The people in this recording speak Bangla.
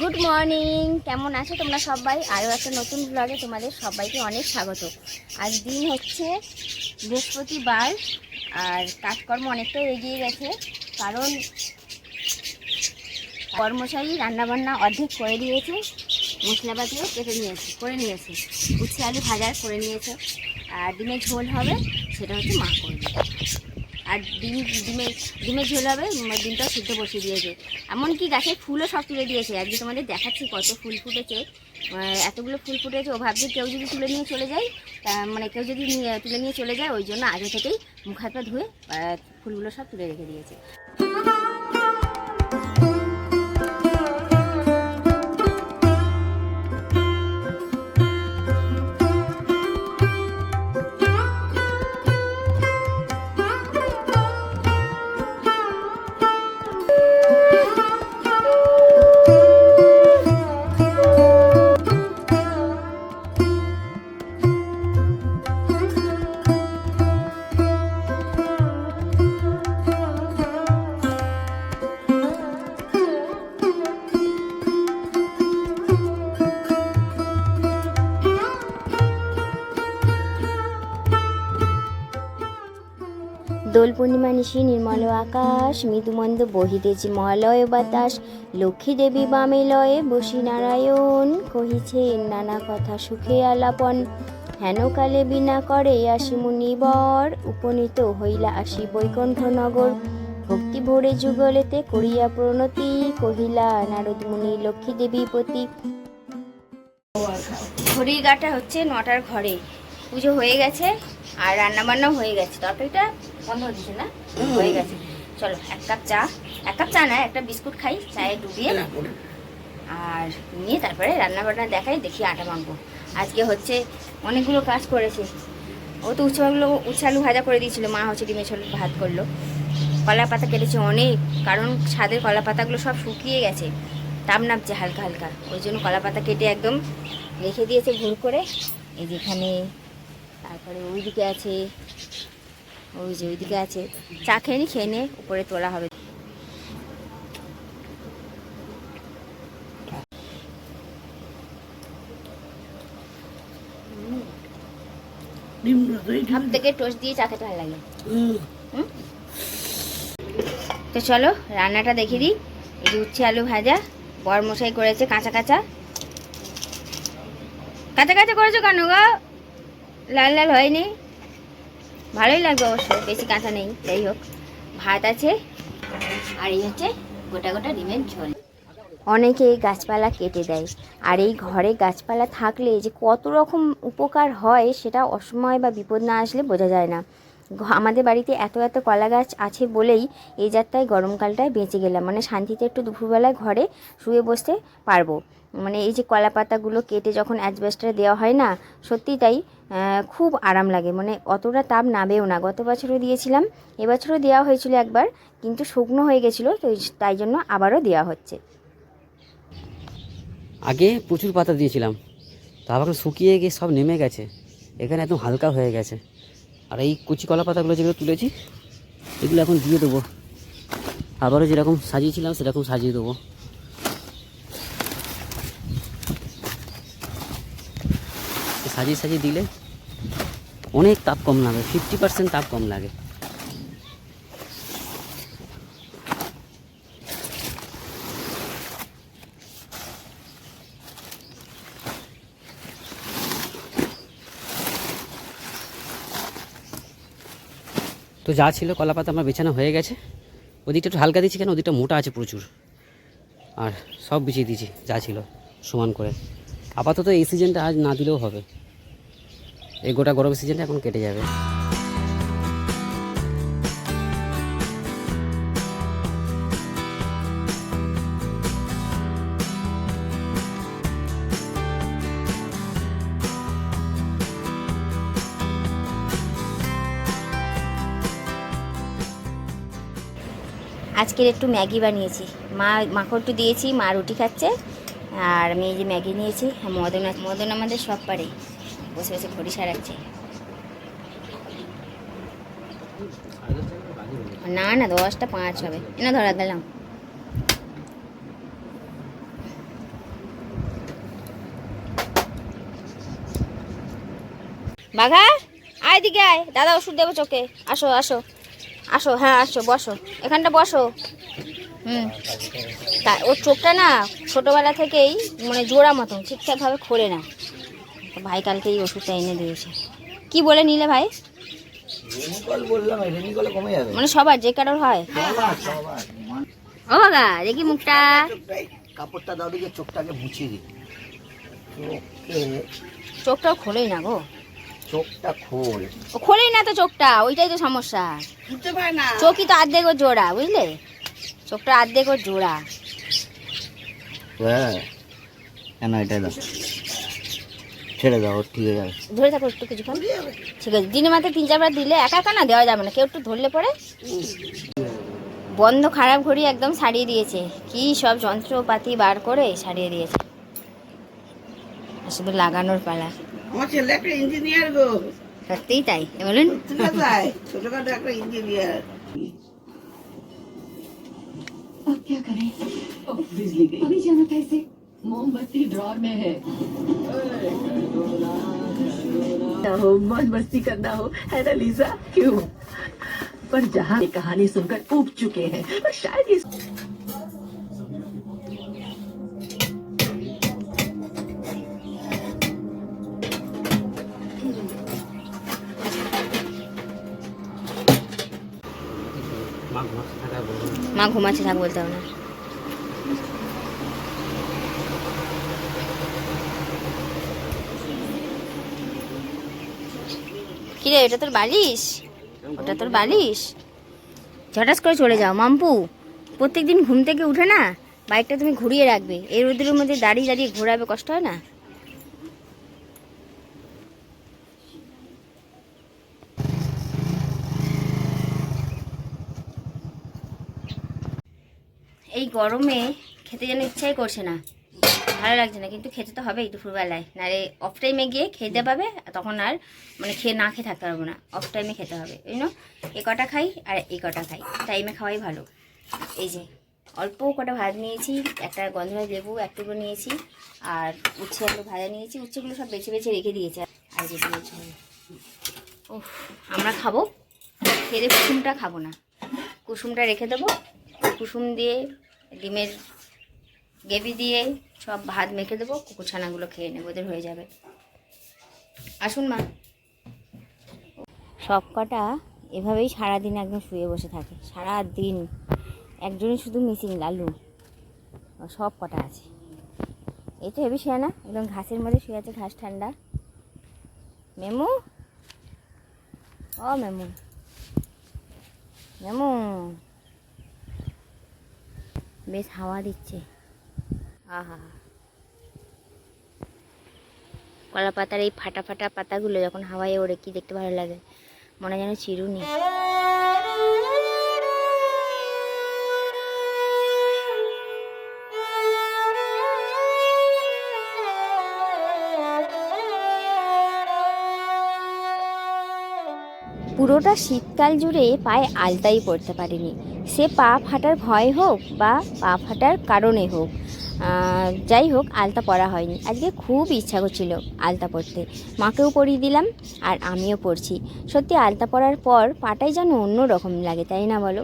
গুড মর্নিং কেমন আছো তোমরা সবাই? আরও একটা নতুন ব্লগে তোমাদের সবাইকে অনেক স্বাগত। আজ দিন হচ্ছে বৃহস্পতিবার, আর কাজকর্ম অনেকটাই এগিয়ে গেছে, কারণ কর্মচারী রান্নাবান্না অর্ধেক করে দিয়েছে, মশলাপাতিও কেটে নিয়েছে, করে নিয়েছে। উচ্ছে আলু ভাজার করে নিয়েছে, আর ডিমের ঝোল হবে, সেটা হচ্ছে মা করবে। আর ডিম, ডিমে ডিমের ঝোল হবে ডিমটা শুদ্ধ বসিয়ে দিয়েছে। এমনকি গাছে ফুলও সব তুলে দিয়েছে। আজকে তোমাদের দেখাচ্ছি কত ফুল ফুটেছে। এতগুলো ফুল ফুটেছে, ও ভাবছে কেউ যদি তুলে নিয়ে চলে যায় মানে কেউ যদি তুলে নিয়ে চলে যায়, ওই জন্য আগে থেকেই মুখ হাত ধুয়ে ফুলগুলো সব তুলে রেখে দিয়েছে। দোল পূর্ণিমা নিশি, নির্মল আকাশ, মৃদুমন্দ বহিতেছি মলয় বাতাস, লক্ষ্মী দেবী বামে লয়ে বসি নারায়ণ, কহিছে নানা কথা সুখে আলাপন। হেনকালে বিনা করে আসি মুনিবর, উপনীত হইলা আসি বৈকুণ্ঠ নগর ভক্তি ভরে যুগলেতে করিয়া প্রণতি, কহিলা নারদ মুনি লক্ষ্মী দেবী পতি। ঘড়ির গাটা হচ্ছে নটার ঘরে। পুজো হয়ে গেছে। আর রান্না বান্নাও হয়ে গেছে। তরকারিটা বন্ধ দিচ্ছে না? হয়ে গেছে। চলো এক কাপ চা। এক কাপ চা না একটা বিস্কুট খাই চায়ে ডুবিয়ে। আর নিয়ে তারপরে রান্না বান্না দেখাই দেখি আটা মাখবো। আজকে হচ্ছে অনেকগুলো কাজ করেছে। ও তো উচ্ছাগুলো উচ্ছালু ভাজা করে দিয়েছিল। মা হচ্ছে ডিমে ছোল ভাত করল। কলা পাতা কেটেছে অনেক কারণ ছাদের কলা পাতাগুলো সব শুকিয়ে গেছে। তাপ নামছে হালকা হালকা। ওই জন্য কলা পাতা কেটে একদম রেখে দিয়েছে ভুল করে। এই যেখানে তারপরে ওইদিকে আছে ওই যে ওইদিকে আছে। চা খেয়ে নি খেয়ে নিয়ে উপরে তোলা হবে। সব থেকে টোস্ট দিয়ে চা খেতে ভালো লাগে? তো চলো রান্নাটা দেখিয়ে দিই। এই যে উচ্ছে আলু ভাজা বর মশাই করেছে কাঁচা কাঁচা। কাঁচা কাঁচা করেছ কেন গো? লাল লাল হয়নি। ভালোই লাগবে অবশ্যই বেশি কাঁচা নেই, যাই হোক। ভাত আছে, আর এই হচ্ছে গোটা গোটা ডিমের ঝোল। অনেকে গাছপালা কেটে দেয়, আর এই ঘরে গাছপালা থাকলে যে কত রকম উপকার হয় সেটা অসময় বা বিপদ না আসলে বোঝা যায় না। আমাদের বাড়িতে এত এত কলা গাছ আছে বলেই এই যাত্রায় গরমকালটায় বেঁচে গেলাম। মানে শান্তিতে একটু দুপুরবেলায় ঘরে শুয়ে বসতে পারব। মানে এই যে কলা পাতাগুলো কেটে যখন অ্যাজবেস্টারে দেওয়া হয় না, সত্যি তাই খুব আরাম লাগে। মানে অতটা তাপ নাবেও না। গত বছরও দিয়েছিলাম, এবছরও দেওয়া হয়েছিল একবার, কিন্তু শুকনো হয়ে গেছিল, তো তাই জন্য আবারও দেওয়া হচ্ছে। আগে প্রচুর পাতা দিয়েছিলাম। তারপর শুকিয়ে গিয়ে সব নেমে গেছে। এখানে একদম হালকা হয়ে গেছে। আর এই কচি কলা পাতাগুলো যেগুলো তুলেছি, এগুলো এখন দিয়ে দেবো। আবারও যেরকম সাজিয়েছিলাম, সেরকম সাজিয়ে দেবো। সাজিয়ে সাজিয়ে দিলে অনেক তাপ কম লাগে ফিফটি পার্সেন্ট তাপ কম লাগে। তো যা ছিল কলা পাতা আমার বেছানো হয়ে গেছে। ওদিকটা একটু হালকা দিচ্ছি কেন? ওদিকটা মোটা আছে প্রচুর। আর সব বিছিয়ে দিয়েছি, যা ছিল সমান করে। আপাতত এই সিজনটা আজ না দিলেও হবে। এই গোটা গরমের সিজনটা এখন কেটে যাবে। আজকের একটু ম্যাগি বানিয়েছি। মা মাখন একটু দিয়েছি, মা রুটি খাচ্ছে, আর আমি এই যে ম্যাগি নিয়েছি, মদন মদন আমাদের সব পারে। বসে বসে ঘড়ি সারাচ্ছে। না না, দশটা পাঁচ হবে। না ধরা দিলাম। বাঘা, আয় দিকে আয়। দাদা ওষুধ দেবো চোখে। আসো আসো। আসো হ্যাঁ আসো বসো। এখানটা বসো। হুম। তা ওর চোখটা না ছোটোবেলা থেকেই মানে জোড়া মতন ঠিকঠাকভাবে খোলে না। ভাই কালকেই ওষুধটা এনে দিয়েছে। কি বলে নিলে ভাই? মানে সবার যে কারোর হয়। ও বাবা দেখি মুখটা। কাপড়টা দাও দিকে চোখটাকে মুছিয়ে দিই। চোখটাও খোলেই না গো। চোখটা খোল। খোলেই না তো চোখটা ওইটাই তো সমস্যা। বুঝতে পারে না। চোখই তো আর্ধেক ওর জোড়া বুঝলে? চোখটা আর্ধেক ওর জোড়া। হ্যাঁ। কেন এটা দাও। ছেড়ে দাও ঠিক আছে ধরে থাকো একটু কিছুক্ষণ। ঠিক আছে দিনে মাত্র তিন চারবার দিলে একা একা না দেওয়া যাবে না কেউ একটু ধরলে পরে? বন্ধ খারাপ ঘড়ি একদম সারিয়ে দিয়েছে। কি সব যন্ত্রপাতি বার করে সারিয়ে দিয়েছে। শুধু লাগানোর পালা আমার ছেলে একটা ইঞ্জিনিয়ার গো সত্যিই তাই এ বলুন ঠিক আছে ছোটখাটো একটা ইঞ্জিনিয়ার अब क्या करें ओह, बिजली गई अभी जाना कैसे मोमबत्ती ड्रॉर में है हो मौज मस्ती करना हो है ना लीजा क्यों पर जहाँ ये कहानी सुनकर ऊब चुके हैं पर शायद इस মা ঘুমাচ্ছে, থাকা বলতে হবে না। কিরে এটা তোর বালিশ? ওটা তোর বালিশ? ঝটাস করে চলে যাও, মাম্পু। প্রত্যেকদিন ঘুম থেকে উঠে না, বাইকটা তুমি ঘুরিয়ে রাখবে। এই রোদের মধ্যে দাঁড়িয়ে দাঁড়িয়ে ঘোরাবে কষ্ট হয় না? গরমে খেতে যেন ইচ্ছাই করছে না। ভালো লাগছে না, কিন্তু খেতে তো হবেই দুপুরবেলায়। নাহলে অফ টাইমে গিয়ে খেতে পাবে, তখন আর মানে খেয়ে না খেয়ে থাকতে পারব না। অফ টাইমে খেতে হবে। ওই জন্য এ কটা খাই আর এই কটা খাই। টাইমে খাওয়াই ভালো। এই যে অল্প কটা ভাত নিয়েছি, একটা গন্ধরাজ লেবু একটুকু নিয়েছি, আর উচ্ছে একটু ভাজা নিয়েছি। উচ্ছেগুলো সব বেছে বেছে রেখে দিয়েছি। আর ঝোল ও আমরা খাব। খেয়ে কুসুমটা খাব না। কুসুমটা রেখে দেবো। কুসুম দিয়ে ডিমের গ্রেভি দিয়ে সব ভাত মেখে দেবো, কুকুর ছানাগুলো খেয়ে নেব, ওদের হয়ে যাবে। আসুন মা। সব কটা এভাবেই সারাদিন একদম শুয়ে বসে থাকে। সারা দিন একজনই শুধু মিসিং লালু। সব কটা আছে। এই তো হেবি শুয়ে না, একদম ঘাসের মধ্যে শুয়ে আছে, ঘাস ঠান্ডা। মেমু? ও মেমু। মেমু। বেশ হাওয়া দিচ্ছে। আহা। কলা পাতার এই ফাটা ফাটা পাতাগুলো যখন হাওয়ায় ওড়ে কি দেখতে ভালো লাগে? মনে যেন চিরুনি। পুরোটা শীতকাল জুড়ে পায়ে আলতাই পড়তে পারিনি। সে পা ফাটার ভয় হোক বা পা ফাটার কারণে হোক। যাই হোক, আলতা পরা হয়নি। আজকে খুব ইচ্ছা করছিল আলতা পরতে। মাকেও পরিয়ে দিলাম আর আমিও পরছি। সত্যি আলতা পরার পর পাটাই যেন অন্য রকম লাগে, তাই না বলো?